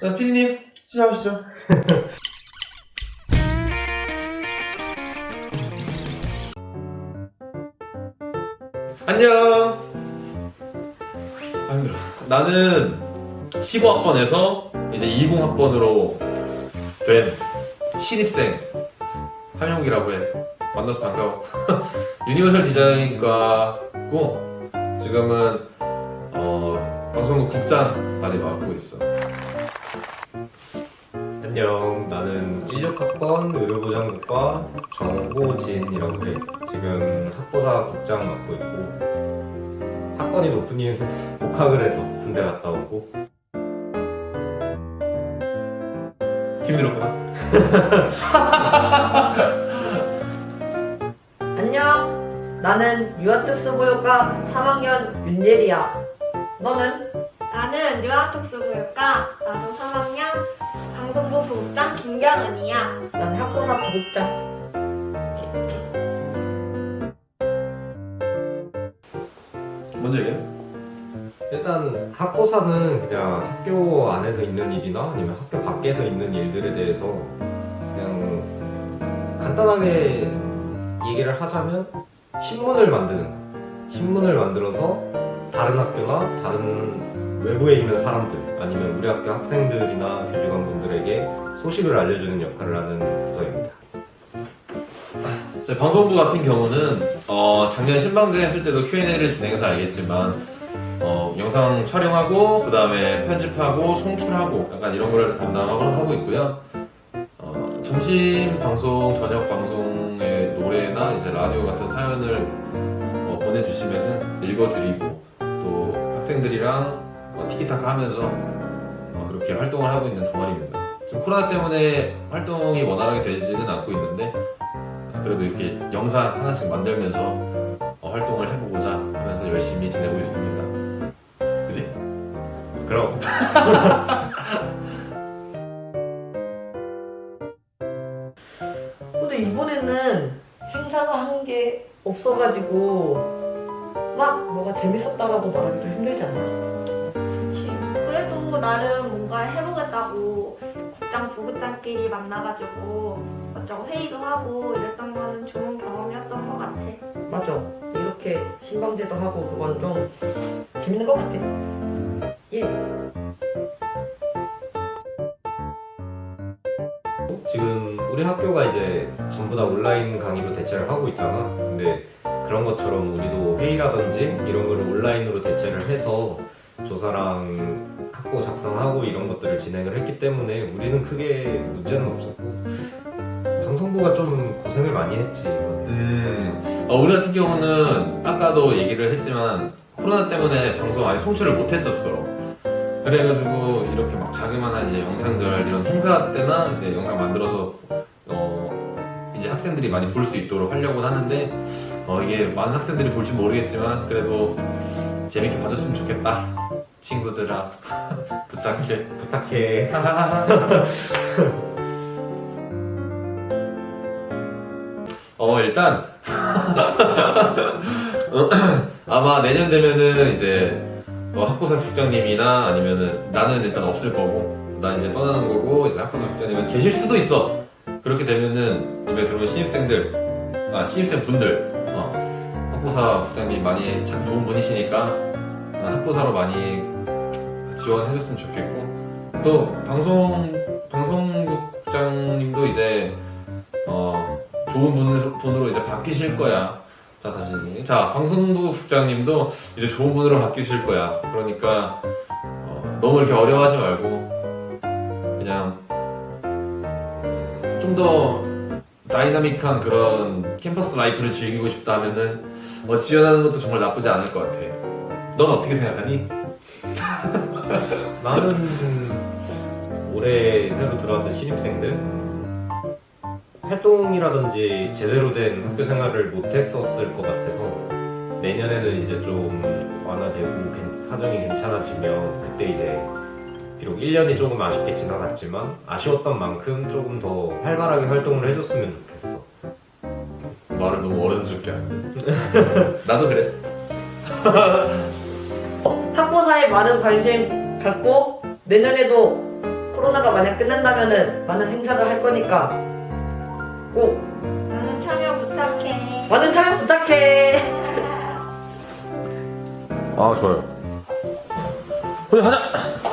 자, 피디님 시작하시죠. 안녕. 아 힘들어. 나는 15학번에서 이제 20학번으로 된 신입생 한용기라고 해. 만나서 반가워. 유니버설 디자인과고 지금은 어, 방송국 국장 자리 맡고 있어. 안녕, 나는 16학번 의료보장국과 정호진이라고 해. 지금 학부사 국장 맡고 있고, 학번이 높은 이유는 복학을 해서 군대 갔다 오고, 힘들었구나. 안녕. 나는 유아특수보육과 3학년 윤예리야. 너는? 나는 유아특수교육과 나도 3학년 방송부 부국장 김경은이야. 난 학부사 부국장. 먼저 얘기해. 일단 학부사는 그냥 학교 안에서 있는 일이나 아니면 학교 밖에서 있는 일들에 대해서 그냥 간단하게 얘기를 하자면 신문을 만드는. 신문을 만들어서 다른 학교나 다른 외부에 있는 사람들 아니면 우리 학교 학생들이나 교직원분들에게 소식을 알려주는 역할을 하는 부서입니다. 방송부 같은 경우는 어, 작년 신방제 했을 때도 Q&A를 진행해서 알겠지만 어, 영상 촬영하고 그 다음에 편집하고 송출하고 약간 이런 걸 담당하고 하고 있고요. 어, 점심 방송, 저녁 방송의 노래나 이제 라디오 같은 사연을 어, 보내주시면은 읽어드리고 또 학생들이랑 어, 티키타카 하면서 어, 그렇게 활동을 하고 있는 동아리입니다. 지금 코로나 때문에 활동이 원활하게 되지는 않고 있는데 그래도 이렇게 영상 하나씩 만들면서 어, 활동을 해보고자 하면서 열심히 지내고 있습니다. 그지? 그럼 근데 이번에는 행사가 한 게 없어가지고 막 뭐가 재밌었다라고 말하기도 힘들잖아. 그치. 그래도 나름 뭔가 해보겠다고 국장, 부국장끼리 만나가지고 어쩌고 회의도 하고 이랬던 거는 좋은 경험이었던 것 같아. 맞아. 이렇게 신방제도 하고 그건 좀 재밌는 것 같아. 예. 지금 우리 학교가 이제 전부 다 온라인 강의로 대체를 하고 있잖아. 근데 그런 것처럼 우리도 회의라든지 이런 거를 온라인으로 대체를 해서 조사랑 학고 작성하고 이런 것들을 진행을 했기 때문에 우리는 크게 문제는 없었고 방송부가 좀 고생을 많이 했지. 음, 어, 우리 같은 경우는 아까도 얘기를 했지만 코로나 때문에 방송 아예 송출을 못했었어. 그래가지고 이렇게 막 자그마한 이제 영상들 이런 행사 때나 이제 영상 만들어서 어 이제 학생들이 많이 볼 수 있도록 하려고 하는데 어 이게 많은 학생들이 볼지 모르겠지만 그래도 재밌게 봐줬으면 좋겠다. 친구들아 부탁해. 부탁해. 어 일단 어, 아마 내년 되면은 이제 어, 학부사 국장님이나 아니면은 나는 일단 없을 거고 나 이제 떠나는 거고 이제 학부사 국장님은 계실 수도 있어 그렇게 되면은 이번에 들어온 신입생들 아 신입생 분들 어, 학부사 국장님 많이 참 좋은 분이시니까 어, 학부사로 많이 지원해줬으면 좋겠고 또 방송 방송국 국장님도 이제 어 좋은 분으로, 돈으로 이제 바뀌실 거야. 자, 다시. 자, 방송부 국장님도 이제 좋은 분으로 바뀌실 거야. 그러니까, 어, 너무 이렇게 어려워하지 말고, 그냥, 좀더 다이나믹한 그런 캠퍼스 라이프를 즐기고 싶다 하면은, 뭐 지원하는 것도 정말 나쁘지 않을 것 같아. 넌 어떻게 생각하니? 나는 올해 새로 들어왔던 신입생들 활동이라든지 제대로 된 학교 생활을 못했었을 것 같아서 내년에는 이제 좀 완화되고 괜- 사정이 괜찮아지면 그때 이제 비록 1년이 조금 아쉽게 지나갔지만 아쉬웠던 만큼 조금 더 활발하게 활동을 해줬으면 좋겠어. 말을 너무 어른스럽게 하는데. 나도 그래. 학부사에 많은 관심 갖고 내년에도 코로나가 만약 끝난다면은 많은 행사를 할 거니까 꼭 음, 참여 부탁해. 많은 참여 부탁해. 아 좋아요. 우리 가자.